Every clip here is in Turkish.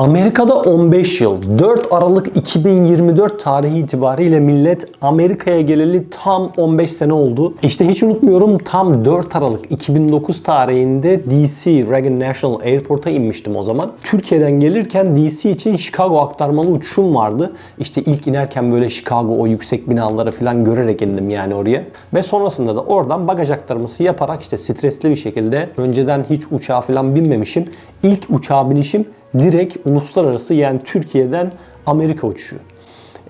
Amerika'da 15 yıl, 4 Aralık 2024 tarihi itibariyle millet Amerika'ya geleli tam 15 sene oldu. İşte hiç unutmuyorum tam 4 Aralık 2009 tarihinde DC Reagan National Airport'a inmiştim o zaman. Türkiye'den gelirken DC için Chicago aktarmalı uçuşum vardı. İşte ilk inerken böyle Chicago o yüksek binaları falan görerek indim yani oraya. Ve sonrasında da oradan bagaj aktarması yaparak işte stresli bir şekilde önceden hiç uçağa falan binmemişim. İlk uçağa binişim direkt uluslararası yani Türkiye'den Amerika uçuşu.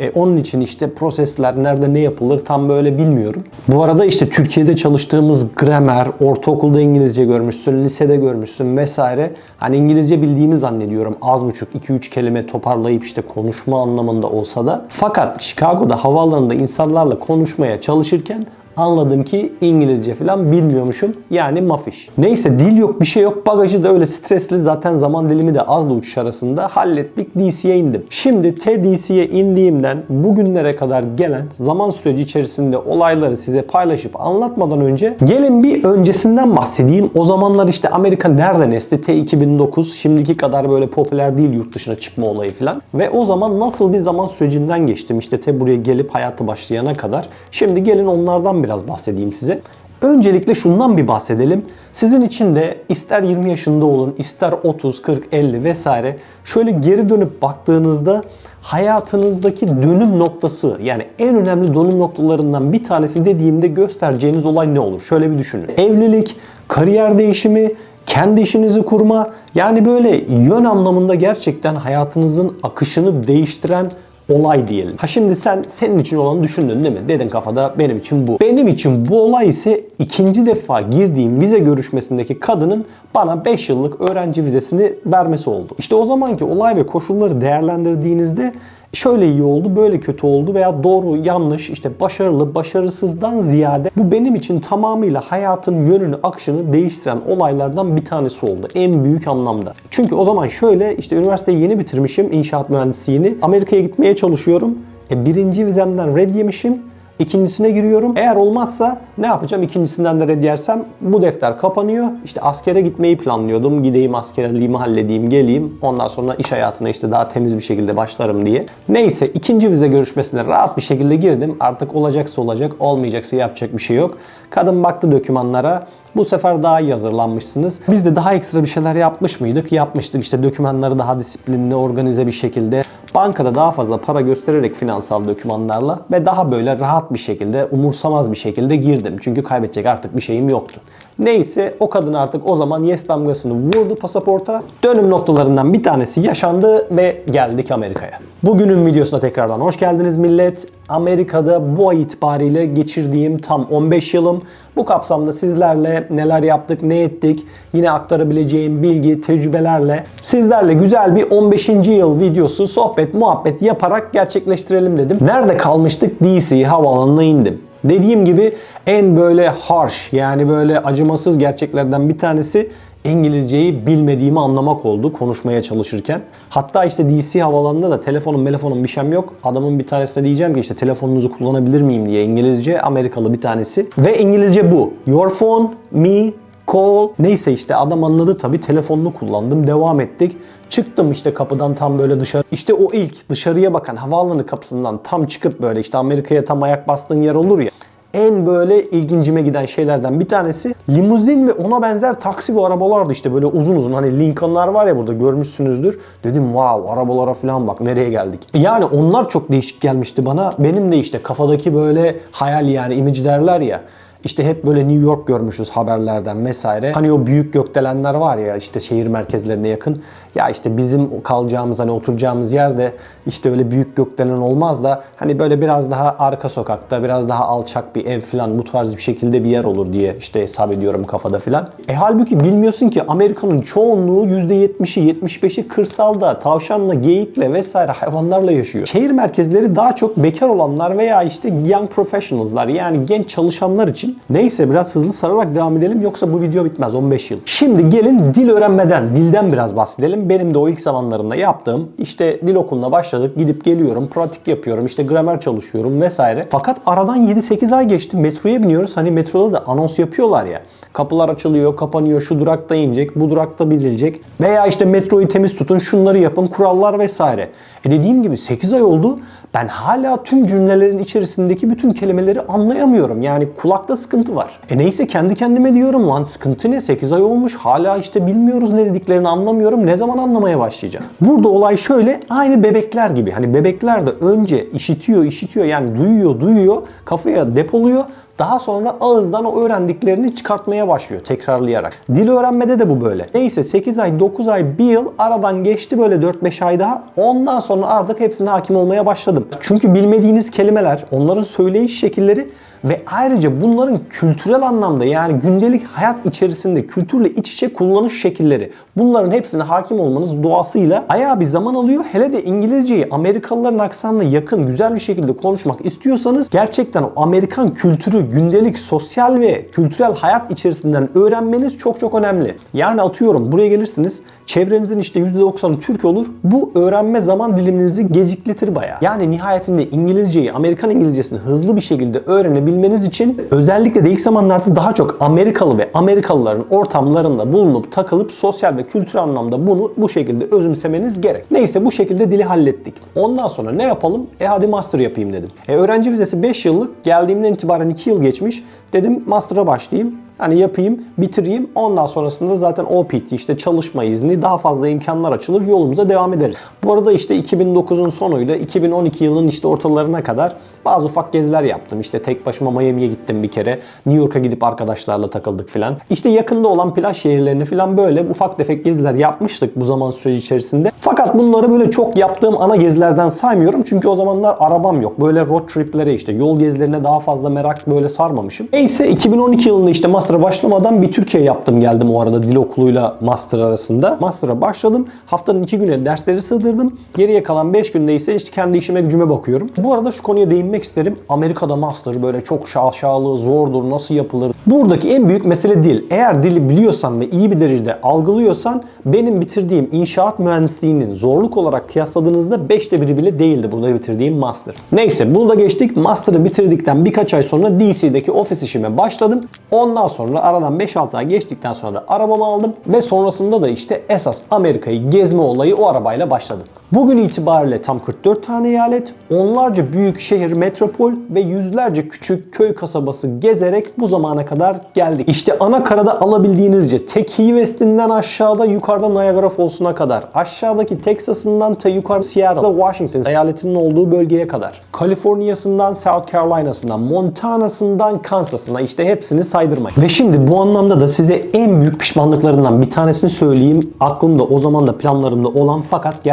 E, onun için işte prosesler nerede ne yapılır tam böyle bilmiyorum. Bu arada işte Türkiye'de çalıştığımız gramer, ortaokulda İngilizce görmüşsün, lisede görmüşsün vesaire. Hani İngilizce bildiğimi zannediyorum. Az buçuk 2-3 kelime toparlayıp işte konuşma anlamında olsa da. Fakat Chicago'da havaalanında insanlarla konuşmaya çalışırken Anladım ki İngilizce falan bilmiyormuşum. Yani mafiş. Neyse dil yok bir şey yok. Bagajı da öyle stresli. Zaten zaman dilimi de azdı uçuş arasında. Hallettik DC'ye indim. Şimdi TDC'ye indiğimden bugünlere kadar gelen zaman süreci içerisinde olayları size paylaşıp anlatmadan önce gelin bir öncesinden bahsedeyim. O zamanlar işte Amerika nereden esti? T2009 şimdiki kadar böyle popüler değil yurt dışına çıkma olayı falan. Ve o zaman nasıl bir zaman sürecinden geçtim işte T buraya gelip hayatı başlayana kadar. Şimdi gelin onlardan biraz bahsedeyim size. Öncelikle şundan bir bahsedelim. Sizin için de ister 20 yaşında olun, ister 30, 40, 50 vesaire şöyle geri dönüp baktığınızda hayatınızdaki dönüm noktası yani en önemli dönüm noktalarından bir tanesi dediğimde göstereceğiniz olay ne olur? Şöyle bir düşünün. Evlilik, kariyer değişimi, kendi işinizi kurma yani böyle yön anlamında gerçekten hayatınızın akışını değiştiren olay diyelim. Ha şimdi sen senin için olanı düşündün değil mi? Dedin kafada benim için bu. Benim için bu olay ise ikinci defa girdiğim vize görüşmesindeki kadının bana 5 yıllık öğrenci vizesini vermesi oldu. İşte o zamanki olay ve koşulları değerlendirdiğinizde şöyle iyi oldu, böyle kötü oldu veya doğru, yanlış, işte başarılı, başarısızdan ziyade bu benim için tamamıyla hayatın yönünü, akışını değiştiren olaylardan bir tanesi oldu. En büyük anlamda. Çünkü o zaman şöyle işte üniversiteyi yeni bitirmişim, inşaat mühendisliğini. Amerika'ya gitmeye çalışıyorum. E, birinci vizemden red yemişim. İkincisine giriyorum. Eğer olmazsa ne yapacağım? İkincisinden de red yersem bu defter kapanıyor. İşte askere gitmeyi planlıyordum. Gideyim askerliğimi halledeyim, geleyim. Ondan sonra iş hayatına işte daha temiz bir şekilde başlarım diye. Neyse ikinci vize görüşmesine rahat bir şekilde girdim. Artık olacaksa olacak, olmayacaksa yapacak bir şey yok. Kadın baktı dokümanlara. Bu sefer daha iyi hazırlanmışsınız. Biz de daha ekstra bir şeyler yapmış mıydık? Yapmıştık. İşte dokümanları daha disiplinli, organize bir şekilde. Bankada daha fazla para göstererek finansal dokümanlarla ve daha böyle rahat bir şekilde, umursamaz bir şekilde girdim. Çünkü kaybedecek artık bir şeyim yoktu. Neyse o kadın artık o zaman yes damgasını vurdu pasaporta. Dönüm noktalarından bir tanesi yaşandı ve geldik Amerika'ya. Bugünün videosuna tekrardan hoş geldiniz millet. Amerika'da bu ay itibariyle geçirdiğim tam 15 yılım. Bu kapsamda sizlerle neler yaptık, ne ettik, yine aktarabileceğim bilgi, tecrübelerle sizlerle güzel bir 15. yıl videosu, sohbet, muhabbet yaparak gerçekleştirelim dedim. Nerede kalmıştık? DC havaalanına indim. Dediğim gibi en böyle harsh yani böyle acımasız gerçeklerden bir tanesi İngilizceyi bilmediğimi anlamak oldu konuşmaya çalışırken. Hatta işte DC havalanında da telefonum telefonum bir şeyim yok. Adamın bir tanesine diyeceğim ki işte telefonunuzu kullanabilir miyim diye İngilizce Amerikalı bir tanesi. Ve İngilizce bu. Your phone, me, call. Neyse işte adam anladı tabii telefonunu kullandım. Devam ettik. Çıktım işte kapıdan tam böyle dışarı. İşte o ilk dışarıya bakan havaalanı kapısından tam çıkıp böyle işte Amerika'ya tam ayak bastığın yer olur ya en böyle ilgincime giden şeylerden bir tanesi limuzin ve ona benzer taksi ve arabalardı işte böyle uzun uzun hani Lincoln'lar var ya burada görmüşsünüzdür. Dedim wow arabalara falan bak nereye geldik. Yani onlar çok değişik gelmişti bana. Benim de işte kafadaki böyle hayal yani image derler ya. İşte hep böyle New York görmüşüz haberlerden vesaire. Hani o büyük gökdelenler var ya işte şehir merkezlerine yakın. Ya işte bizim kalacağımız hani oturacağımız yerde işte öyle büyük gökdelen olmaz da hani böyle biraz daha arka sokakta biraz daha alçak bir ev falan bu tarz bir şekilde bir yer olur diye işte hesap ediyorum kafada falan. E halbuki bilmiyorsun ki Amerika'nın çoğunluğu %70'i 75'i kırsalda tavşanla geyikle vesaire hayvanlarla yaşıyor. Şehir merkezleri daha çok bekar olanlar veya işte young professionals'lar yani genç çalışanlar için. Neyse biraz hızlı sararak devam edelim yoksa bu video bitmez 15 yıl. Şimdi gelin dil öğrenmeden dilden biraz bahsedelim. Benim de o ilk zamanlarında yaptığım işte dil okuluna başladık. Gidip geliyorum, pratik yapıyorum, işte gramer çalışıyorum vesaire. Fakat aradan 7-8 ay geçti. Metroya biniyoruz. Hani metroda da anons yapıyorlar ya. Kapılar açılıyor, kapanıyor, şu durakta inecek, bu durakta binilecek. Veya işte metroyu temiz tutun, şunları yapın, kurallar vesaire. E dediğim gibi 8 ay oldu. Ben hala tüm cümlelerin içerisindeki bütün kelimeleri anlayamıyorum. Yani kulakta sıkıntı var. E neyse kendi kendime diyorum lan sıkıntı ne? 8 ay olmuş hala işte bilmiyoruz ne dediklerini anlamıyorum. Ne zaman anlamaya başlayacağım? Burada olay şöyle aynı bebekler gibi. Hani bebekler de önce işitiyor işitiyor yani duyuyor duyuyor kafaya depoluyor. Daha sonra ağızdan o öğrendiklerini çıkartmaya başlıyor tekrarlayarak. Dil öğrenmede de bu böyle. Neyse 8 ay, 9 ay, 1 yıl aradan geçti böyle 4-5 ay daha. Ondan sonra artık hepsine hakim olmaya başladım. Çünkü bilmediğiniz kelimeler, onların söyleyiş şekilleri ve ayrıca bunların kültürel anlamda yani gündelik hayat içerisinde kültürle iç içe kullanış şekilleri bunların hepsine hakim olmanız doğasıyla ayağı bir zaman alıyor. Hele de İngilizceyi Amerikalıların aksanına yakın güzel bir şekilde konuşmak istiyorsanız gerçekten o Amerikan kültürü gündelik sosyal ve kültürel hayat içerisinden öğrenmeniz çok çok önemli. Yani atıyorum buraya gelirsiniz çevrenizin işte %90'ı Türk olur. Bu öğrenme zaman diliminizi gecikletir bayağı. Yani nihayetinde İngilizceyi, Amerikan İngilizcesini hızlı bir şekilde öğrenebilmeniz için özellikle de ilk zamanlarda daha çok Amerikalı ve Amerikalıların ortamlarında bulunup takılıp sosyal ve kültürel anlamda bunu bu şekilde özümsemeniz gerek. Neyse bu şekilde dili hallettik. Ondan sonra ne yapalım? E hadi master yapayım dedim. E öğrenci vizesi 5 yıllık. Geldiğimden itibaren 2 yıl geçmiş. Dedim master'a başlayayım. Hani yapayım, bitireyim. Ondan sonrasında zaten OPT işte çalışma izni daha fazla imkanlar açılır. Yolumuza devam ederiz. Bu arada işte 2009'un sonuyla 2012 yılının işte ortalarına kadar bazı ufak geziler yaptım. İşte tek başıma Miami'ye gittim bir kere. New York'a gidip arkadaşlarla takıldık filan. İşte yakında olan plaj şehirlerini filan böyle ufak tefek geziler yapmıştık bu zaman süreci içerisinde. Fakat bunları böyle çok yaptığım ana gezilerden saymıyorum. Çünkü o zamanlar arabam yok. Böyle road triplere işte yol gezilerine daha fazla merak böyle sarmamışım. Neyse 2012 yılında işte master'a başlamadan bir Türkiye yaptım geldim o arada dil okuluyla master arasında. Master'a başladım. Haftanın 2 güne dersleri sığdırdım. Geriye kalan 5 günde ise işte kendi işime gücüme bakıyorum. Bu arada şu konuya değinmek isterim. Amerika'da master böyle çok şaşalı, zordur, nasıl yapılır? Buradaki en büyük mesele dil. Eğer dili biliyorsan ve iyi bir derecede algılıyorsan benim bitirdiğim inşaat mühendisliğinin zorluk olarak kıyasladığınızda 5'te biri bile değildi burada bitirdiğim master. Neyse bunu da geçtik. Master'ı bitirdikten birkaç ay sonra DC'deki ofis işime başladım. Ondan sonra aradan 5-6 ay geçtikten sonra da arabamı aldım ve sonrasında da işte esas Amerika'yı gezme olayı o arabayla başladı. Bugün itibariyle tam 44 tane eyalet, onlarca büyük şehir, metropol ve yüzlerce küçük köy kasabası gezerek bu zamana kadar geldik. İşte ana karada alabildiğinizce tek Key West'inden aşağıda yukarıda Niagara Falls'una kadar, aşağıdaki Texas'ından ta yukarı Seattle, Washington eyaletinin olduğu bölgeye kadar, Kaliforniya'sından South Carolina'sından, Montana'sından Kansas'ına işte hepsini saydırmayın. Ve şimdi bu anlamda da size en büyük pişmanlıklarından bir tanesini söyleyeyim. Aklımda o zaman da planlarımda olan fakat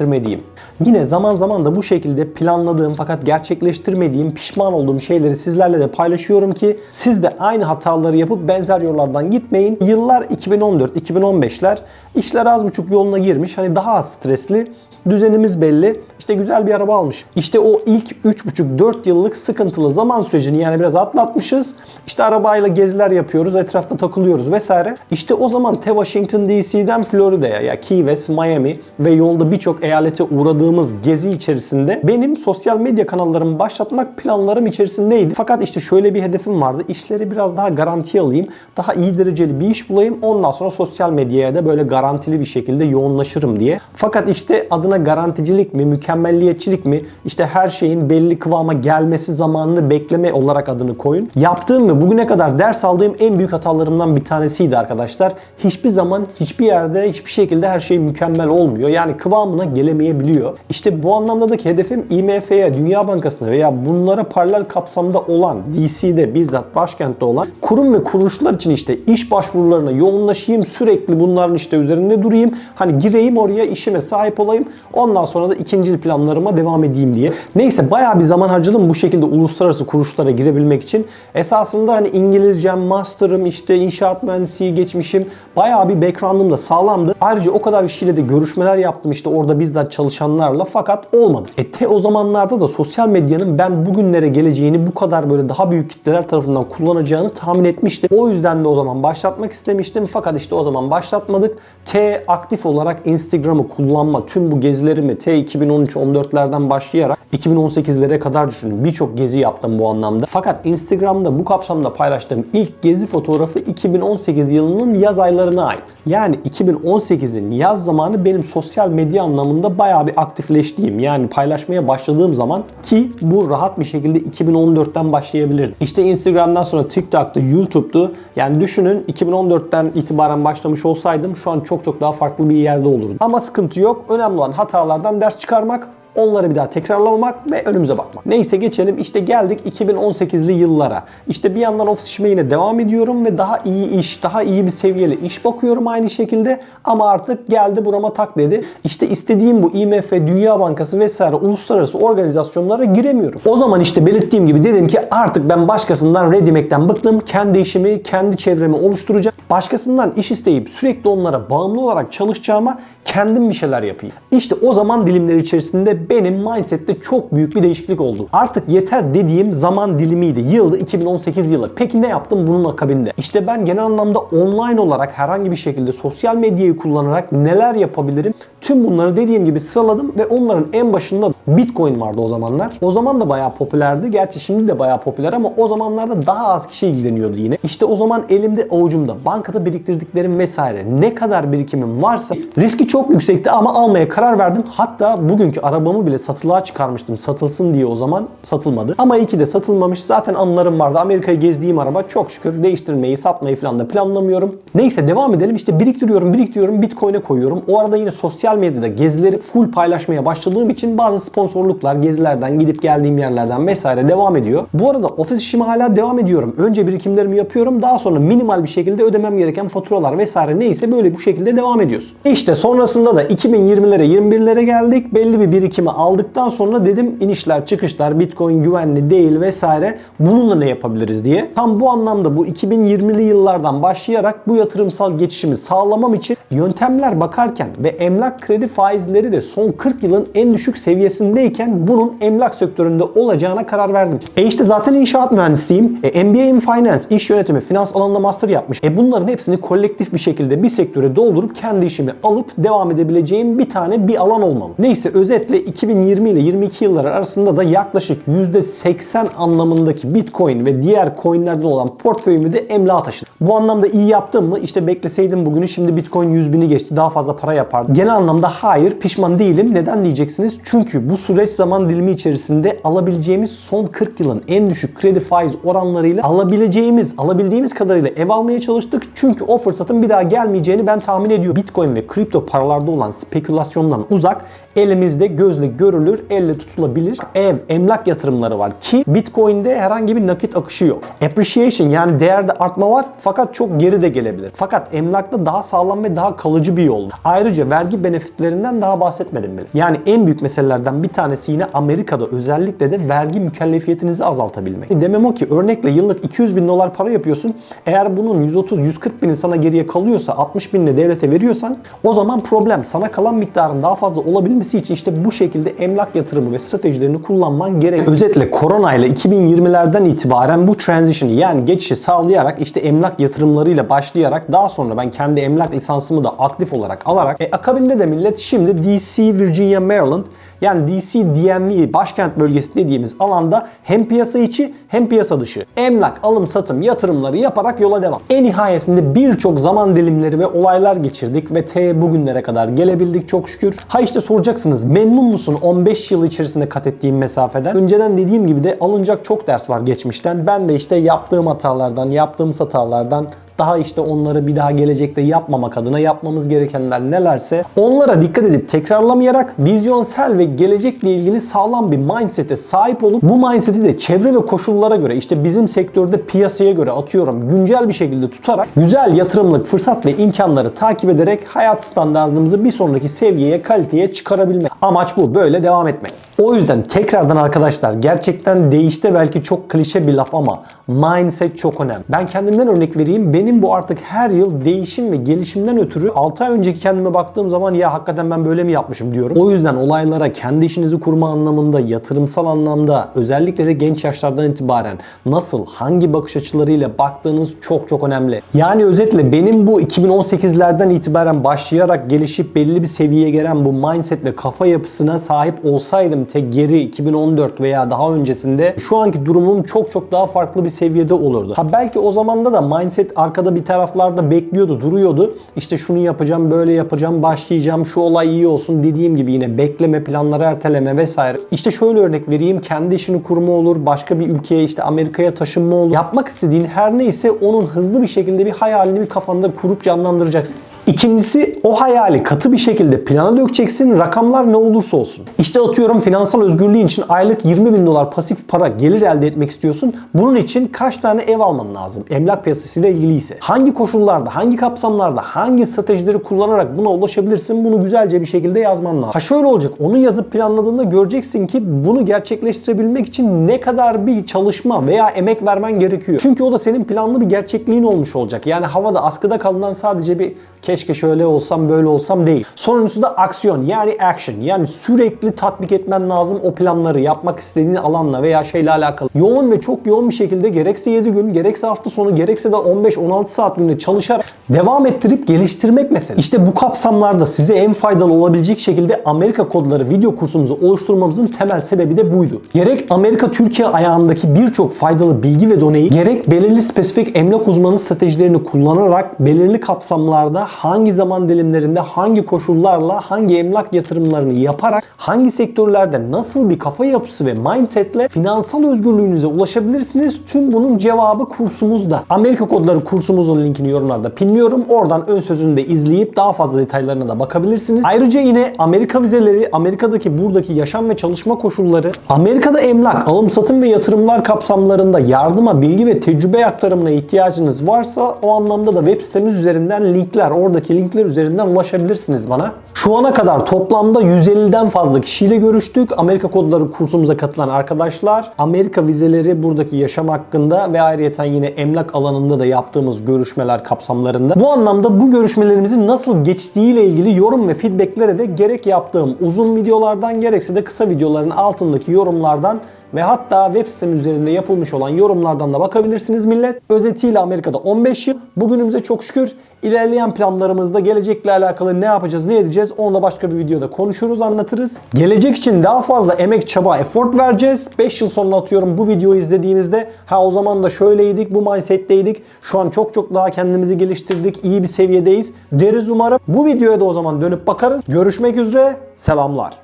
gerçekleştirmediğim. Yine zaman zaman da bu şekilde planladığım fakat gerçekleştirmediğim, pişman olduğum şeyleri sizlerle de paylaşıyorum ki siz de aynı hataları yapıp benzer yollardan gitmeyin. Yıllar 2014-2015'ler işler az buçuk yoluna girmiş. Hani daha az stresli düzenimiz belli. İşte güzel bir araba almış. İşte o ilk 3,5-4 yıllık sıkıntılı zaman sürecini yani biraz atlatmışız. İşte arabayla geziler yapıyoruz, etrafta takılıyoruz vesaire. İşte o zaman te Washington DC'den Florida'ya ya Key West, Miami ve yolda birçok eyalete uğradığımız gezi içerisinde benim sosyal medya kanallarımı başlatmak planlarım içerisindeydi. Fakat işte şöyle bir hedefim vardı. İşleri biraz daha garantiye alayım. Daha iyi dereceli bir iş bulayım. Ondan sonra sosyal medyaya da böyle garantili bir şekilde yoğunlaşırım diye. Fakat işte adına garanticilik mi, mükemmelliyetçilik mi, işte her şeyin belli kıvama gelmesi zamanını bekleme olarak adını koyun. Yaptığım ve bugüne kadar ders aldığım en büyük hatalarımdan bir tanesiydi arkadaşlar. Hiçbir zaman hiçbir yerde hiçbir şekilde her şey mükemmel olmuyor. Yani kıvamına gelemeyebiliyor. İşte bu anlamdaki hedefim IMF'ye, Dünya Bankası'na veya bunlara paralel kapsamda olan DC'de bizzat başkentte olan kurum ve kuruluşlar için işte iş başvurularına yoğunlaşayım. Sürekli bunların işte üzerinde durayım. Hani gireyim oraya işime sahip olayım. Ondan sonra da ikinci planlarıma devam edeyim diye. Neyse bayağı bir zaman harcadım bu şekilde uluslararası kuruluşlara girebilmek için. Esasında hani İngilizcem, master'ım, işte inşaat mühendisliği geçmişim. Bayağı bir background'ım da sağlamdı. Ayrıca o kadar kişiyle de görüşmeler yaptım işte orada bizzat çalışanlarla fakat olmadı. E te o zamanlarda da sosyal medyanın ben bugünlere geleceğini bu kadar böyle daha büyük kitleler tarafından kullanacağını tahmin etmiştim. O yüzden de o zaman başlatmak istemiştim. Fakat işte o zaman başlatmadık. T aktif olarak Instagram'ı kullanma, tüm bu gezilerimi T 2013-14'lerden başlayarak 2018'lere kadar düşünün. Birçok gezi yaptım bu anlamda. Fakat Instagram'da bu kapsamda paylaştığım ilk gezi fotoğrafı 2018 yılının yaz aylarına ait. Yani 2018'in yaz zamanı benim sosyal medya anlamında bayağı bir aktifleştiğim yani paylaşmaya başladığım zaman ki bu rahat bir şekilde 2014'ten başlayabilirdi. İşte Instagram'dan sonra TikTok'tu, YouTube'du. Yani düşünün 2014'ten itibaren başlamış olsaydım şu an çok çok daha farklı bir yerde olurdum. Ama sıkıntı yok. Önemli olan hatalardan ders çıkarmak Onları bir daha tekrarlamamak ve önümüze bakmak. Neyse geçelim. İşte geldik 2018'li yıllara. İşte bir yandan ofis işime yine devam ediyorum ve daha iyi iş, daha iyi bir seviyeli iş bakıyorum aynı şekilde. Ama artık geldi burama tak dedi. İşte istediğim bu IMF, Dünya Bankası vesaire uluslararası organizasyonlara giremiyorum. O zaman işte belirttiğim gibi dedim ki artık ben başkasından red yemekten bıktım. Kendi işimi, kendi çevremi oluşturacağım. Başkasından iş isteyip sürekli onlara bağımlı olarak çalışacağıma kendim bir şeyler yapayım. İşte o zaman dilimleri içerisinde benim mindsette çok büyük bir değişiklik oldu. Artık yeter dediğim zaman dilimiydi. Yıldı 2018 yılı. Peki ne yaptım bunun akabinde? İşte ben genel anlamda online olarak herhangi bir şekilde sosyal medyayı kullanarak neler yapabilirim? Tüm bunları dediğim gibi sıraladım ve onların en başında Bitcoin vardı o zamanlar. O zaman da bayağı popülerdi. Gerçi şimdi de bayağı popüler ama o zamanlarda daha az kişi ilgileniyordu yine. İşte o zaman elimde avucumda bankada biriktirdiklerim vesaire ne kadar birikimim varsa riski çok yüksekti ama almaya karar verdim. Hatta bugünkü arabamı bile satılığa çıkarmıştım. Satılsın diye o zaman satılmadı. Ama iyi ki de satılmamış. Zaten anılarım vardı. Amerika'yı gezdiğim araba çok şükür değiştirmeyi, satmayı falan da planlamıyorum. Neyse devam edelim. İşte biriktiriyorum, biriktiriyorum. Bitcoin'e koyuyorum. O arada yine sosyal medyada gezileri full paylaşmaya başladığım için bazı sponsorluklar, gezilerden, gidip geldiğim yerlerden vesaire devam ediyor. Bu arada ofis işime hala devam ediyorum. Önce birikimlerimi yapıyorum. Daha sonra minimal bir şekilde ödemem gereken faturalar vesaire neyse böyle bu şekilde devam ediyoruz. İşte sonrasında da 2020'lere 21'lere geldik. Belli bir birikimi aldıktan sonra dedim inişler çıkışlar Bitcoin güvenli değil vesaire bununla ne yapabiliriz diye. Tam bu anlamda bu 2020'li yıllardan başlayarak bu yatırımsal geçişimi sağlamam için yöntemler bakarken ve emlak kredi faizleri de son 40 yılın en düşük seviyesindeyken bunun emlak sektöründe olacağına karar verdim. E işte zaten inşaat mühendisiyim. E MBA in Finance, iş yönetimi, finans alanında master yapmış. E bunların hepsini kolektif bir şekilde bir sektöre doldurup kendi işimi alıp devam edebileceğim bir tane bir alan olmalı. Neyse özetle 2020 ile 22 yılları arasında da yaklaşık %80 anlamındaki Bitcoin ve diğer coinlerden olan portföyümü de emlağa taşıdım. Bu anlamda iyi yaptım mı? İşte bekleseydim bugünü şimdi Bitcoin 100 bini geçti. Daha fazla para yapardı. Genel anlamda hayır pişman değilim. Neden diyeceksiniz? Çünkü bu süreç zaman dilimi içerisinde alabileceğimiz son 40 yılın en düşük kredi faiz oranlarıyla alabileceğimiz, alabildiğimiz kadarıyla ev almaya çalıştık. Çünkü o fırsatın bir daha gelmeyeceğini ben tahmin ediyorum. Bitcoin ve kripto paralarda olan spekülasyondan uzak elimizde gözle görülür, elle tutulabilir ev, emlak yatırımları var ki Bitcoin'de herhangi bir nakit akışı yok. Appreciation yani değerde artma var fakat çok geri de gelebilir. Fakat emlakta daha sağlam ve daha kalıcı bir yol. Ayrıca vergi benefitlerinden daha bahsetmedim bile. Yani en büyük meselelerden bir tanesi yine Amerika'da özellikle de vergi mükellefiyetinizi azaltabilmek. Demem o ki örnekle yıllık 200 bin dolar para yapıyorsun. Eğer bunun 130-140 bini sana geriye kalıyorsa 60 binini devlete veriyorsan o zaman problem. Sana kalan miktarın daha fazla olabilmesi için işte bu şekilde emlak yatırımı ve stratejilerini kullanman gerek. Özetle korona ile 2020'lerden itibaren bu transition'ı yani geçişi sağlayarak işte emlak yatırımlarıyla başlayarak daha sonra ben kendi emlak lisansımı da aktif olarak alarak e, akabinde de millet şimdi DC, Virginia, Maryland yani DC DMV başkent bölgesi dediğimiz alanda hem piyasa içi hem piyasa dışı emlak alım satım yatırımları yaparak yola devam. En nihayetinde birçok zaman dilimleri ve olaylar geçirdik ve T bugünlere kadar gelebildik çok şükür. Ha işte soracaksınız memnun musun 15 yıl içerisinde kat ettiğim mesafeden? Önceden dediğim gibi de alınacak çok ders var geçmişten. Ben de işte yaptığım hatalardan, yaptığımız hatalardan daha işte onları bir daha gelecekte yapmamak adına yapmamız gerekenler nelerse onlara dikkat edip tekrarlamayarak vizyonsel ve gelecekle ilgili sağlam bir mindset'e sahip olup bu mindset'i de çevre ve koşullara göre işte bizim sektörde piyasaya göre atıyorum güncel bir şekilde tutarak güzel yatırımlık fırsat ve imkanları takip ederek hayat standartımızı bir sonraki seviyeye kaliteye çıkarabilmek. Amaç bu böyle devam etmek. O yüzden tekrardan arkadaşlar gerçekten değişte belki çok klişe bir laf ama mindset çok önemli. Ben kendimden örnek vereyim. Benim bu artık her yıl değişim ve gelişimden ötürü 6 ay önceki kendime baktığım zaman ya hakikaten ben böyle mi yapmışım diyorum. O yüzden olaylara kendi işinizi kurma anlamında, yatırımsal anlamda özellikle de genç yaşlardan itibaren nasıl, hangi bakış açılarıyla baktığınız çok çok önemli. Yani özetle benim bu 2018'lerden itibaren başlayarak gelişip belli bir seviyeye gelen bu mindset ve kafa yapısına sahip olsaydım tek geri 2014 veya daha öncesinde şu anki durumum çok çok daha farklı bir seviyede olurdu. Ha belki o zamanda da mindset arkada bir taraflarda bekliyordu, duruyordu. İşte şunu yapacağım, böyle yapacağım, başlayacağım, şu olay iyi olsun dediğim gibi yine bekleme, planları erteleme vesaire. İşte şöyle örnek vereyim. Kendi işini kurma olur, başka bir ülkeye işte Amerika'ya taşınma olur. Yapmak istediğin her neyse onun hızlı bir şekilde bir hayalini bir kafanda kurup canlandıracaksın. İkincisi o hayali katı bir şekilde plana dökeceksin. Rakamlar ne olursa olsun. İşte atıyorum finansal özgürlüğün için aylık 20 bin dolar pasif para gelir elde etmek istiyorsun. Bunun için kaç tane ev alman lazım? Emlak piyasasıyla ilgili ise. Hangi koşullarda, hangi kapsamlarda, hangi stratejileri kullanarak buna ulaşabilirsin? Bunu güzelce bir şekilde yazman lazım. Ha şöyle olacak. Onu yazıp planladığında göreceksin ki bunu gerçekleştirebilmek için ne kadar bir çalışma veya emek vermen gerekiyor. Çünkü o da senin planlı bir gerçekliğin olmuş olacak. Yani havada askıda kalınan sadece bir keşke şöyle olsam böyle olsam değil. Sonuncusu da aksiyon yani action. Yani sürekli tatbik etmen lazım o planları yapmak istediğin alanla veya şeyle alakalı. Yoğun ve çok yoğun bir şekilde gerekse 7 gün, gerekse hafta sonu, gerekse de 15-16 saat günde çalışarak devam ettirip geliştirmek mesele. İşte bu kapsamlarda size en faydalı olabilecek şekilde Amerika kodları video kursumuzu oluşturmamızın temel sebebi de buydu. Gerek Amerika Türkiye ayağındaki birçok faydalı bilgi ve doneyi gerek belirli spesifik emlak uzmanı stratejilerini kullanarak belirli kapsamlarda hangi zaman dilimlerinde hangi koşullarla hangi emlak yatırımlarını yaparak hangi sektörlerde nasıl bir kafa yapısı ve mindsetle finansal özgürlüğünüze ulaşabilirsiniz. Tüm bunun cevabı kursumuzda. Amerika kodları kursumuzun linkini yorumlarda pinliyorum. Oradan ön sözünü de izleyip daha fazla detaylarına da bakabilirsiniz. Ayrıca yine Amerika vizeleri, Amerika'daki buradaki yaşam ve çalışma koşulları, Amerika'da emlak, alım satım ve yatırımlar kapsamlarında yardıma, bilgi ve tecrübe aktarımına ihtiyacınız varsa o anlamda da web sitemiz üzerinden linkler, oradaki linkler üzerinden ulaşabilirsiniz bana. Şu ana kadar toplamda 150'den fazla kişiyle görüştük. Amerika kodları kursumuza katılan arkadaşlar, Amerika vizeleri buradaki yaşam hakkında ve ayrıyeten yine emlak alanında da yaptığımız görüşmeler kapsamlarında. Bu anlamda bu görüşmelerimizin nasıl geçtiğiyle ilgili yorum ve feedbacklere de gerek yaptığım uzun videolardan gerekse de kısa videoların altındaki yorumlardan ve hatta web sitem üzerinde yapılmış olan yorumlardan da bakabilirsiniz millet. Özetiyle Amerika'da 15 yıl. Bugünümüze çok şükür ilerleyen planlarımızda gelecekle alakalı ne yapacağız, ne edeceğiz onu da başka bir videoda konuşuruz, anlatırız. Gelecek için daha fazla emek, çaba, effort vereceğiz. 5 yıl sonra atıyorum bu videoyu izlediğimizde ha o zaman da şöyleydik, bu mindset'teydik. Şu an çok çok daha kendimizi geliştirdik, iyi bir seviyedeyiz deriz umarım. Bu videoya da o zaman dönüp bakarız. Görüşmek üzere, selamlar.